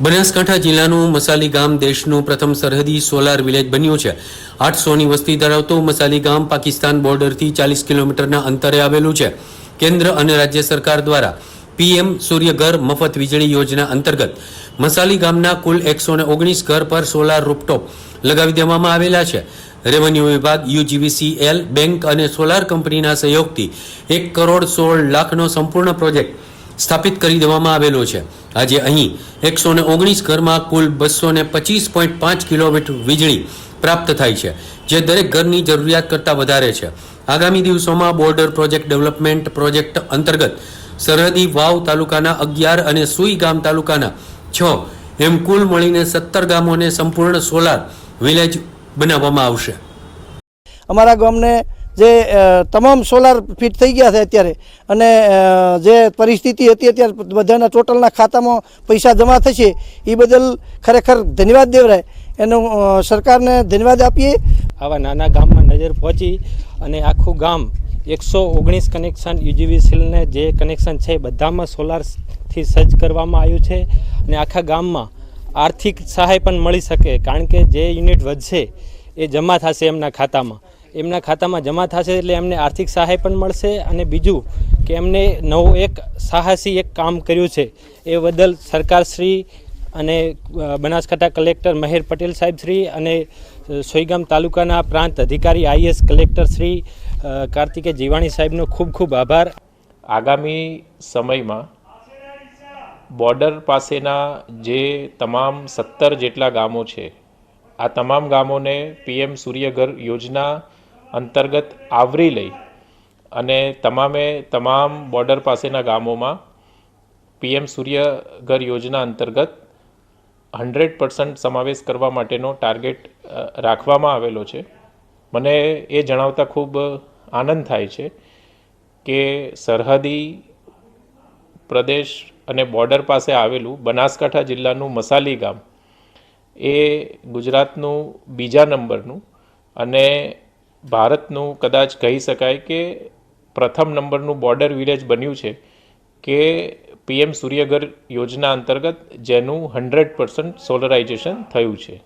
બનાસકાંઠા જિલ્લાનું મસાલી ગામ દેશનું પ્રથમ સરહદી સોલાર વિલેજ બન્યું છે. આઠસોની વસ્તી ધરાવતું મસાલી ગામ પાકિસ્તાન બોર્ડરથી ચાલીસ કિલોમીટરના અંતરે આવેલું છે. કેન્દ્ર અને રાજ્ય સરકાર દ્વારા પીએમ સૂર્યઘર મફત વીજળી યોજના અંતર્ગત મસાલી ગામના કુલ એકસો ઓગણીસ ઘર પર સોલાર રૂપટોપ લગાવી દેવામાં આવેલા છે. રેવન્યુ વિભાગ યુજીવીસીએલ બેંક અને સોલાર કંપનીના સહયોગથી એક કરોડ સોળ લાખનો સંપૂર્ણ પ્રોજેક્ટ સ્થાપિત કરી દેવામાં આવેલો છે. આજે અહીં એકસો ને ઓગણીસ ઘરમાં કુલ બસો ને પચીસ પોઈન્ટ પાંચ કિલોમીટર વીજળી પ્રાપ્ત થાય છે, જે દરેક ઘરની જરૂરિયાત કરતાં વધારે છે. આગામી દિવસોમાં બોર્ડર પ્રોજેક્ટ ડેવલપમેન્ટ પ્રોજેક્ટ અંતર્ગત સરહદી વાવ તાલુકાના અગિયાર અને સુઈ ગામ તાલુકાના છ એમ કુલ મળીને સત્તર ગામોને સંપૂર્ણ સોલાર વિલેજ બનાવવામાં આવશે. અમારા ગામને જે તમામ સોલાર ફિટ થઈ ગયા છે અત્યારે અને જે પરિસ્થિતિ હતી અત્યારે બધાના ટોટલના ખાતામાં પૈસા જમા થશે એ બદલ ખરેખર ધન્યવાદ દેવરાય. એનો સરકારને ધન્યવાદ આપીએ. આવા નાના ગામમાં નજર પહોંચી અને આખું ગામ એકસો ઓગણીસ કનેક્શન યુજીવીસીલને જે કનેક્શન છે બધામાં સોલારથી સજ્જ કરવામાં આવ્યું છે અને આખા ગામમાં આર્થિક સહાય પણ મળી શકે, કારણ કે જે યુનિટ વધશે એ જમા થશે એમના ખાતામાં. એમના ખાતામાં જમા થશે એટલે એમને આર્થિક સહાય પણ મળશે અને બીજું કે એમને નવું એક સાહસી એક કામ કર્યું છે, એ બદલ સરકારશ્રી અને બનાસકાંઠા કલેક્ટર મહેર પટેલ સાહેબ શ્રી અને સોઈગામ તાલુકાના પ્રાંત અધિકારી આઈએસ કલેક્ટર શ્રી કાર્તિકે જીવાણી સાહેબનો ખૂબ ખૂબ આભાર. આગામી સમયમાં બોર્ડર પાસેના જે તમામ સત્તર જેટલા ગામો છે, આ તમામ ગામોને પીએમ સૂર્યઘર યોજના અંતર્ગત આવરી લઈ અને તમામે તમામ બોર્ડર પાસેના ગામોમાં પીએમ સૂર્યઘર યોજના અંતર્ગત હંડ્રેડ પર્સન્ટ સમાવેશ કરવા માટેનો ટાર્ગેટ રાખવામાં આવેલો છે. મને એ જણાવતા ખૂબ આનંદ થાય છે કે સરહદી પ્રદેશ અને બોર્ડર પાસે આવેલું બનાસકાંઠા જિલ્લાનું મસાલી ગામ એ ગુજરાતનું બીજા નંબરનું અને ભારતનું કદાચ કહી શકાય કે પ્રથમ નંબરનું બોર્ડર વિલેજ બન્યું છે કે પીએમ સૂર્યઘર યોજના અંતર્ગત જેનું હંડ્રેડ પર્સન્ટ સોલરાઇઝેશન થયું છે.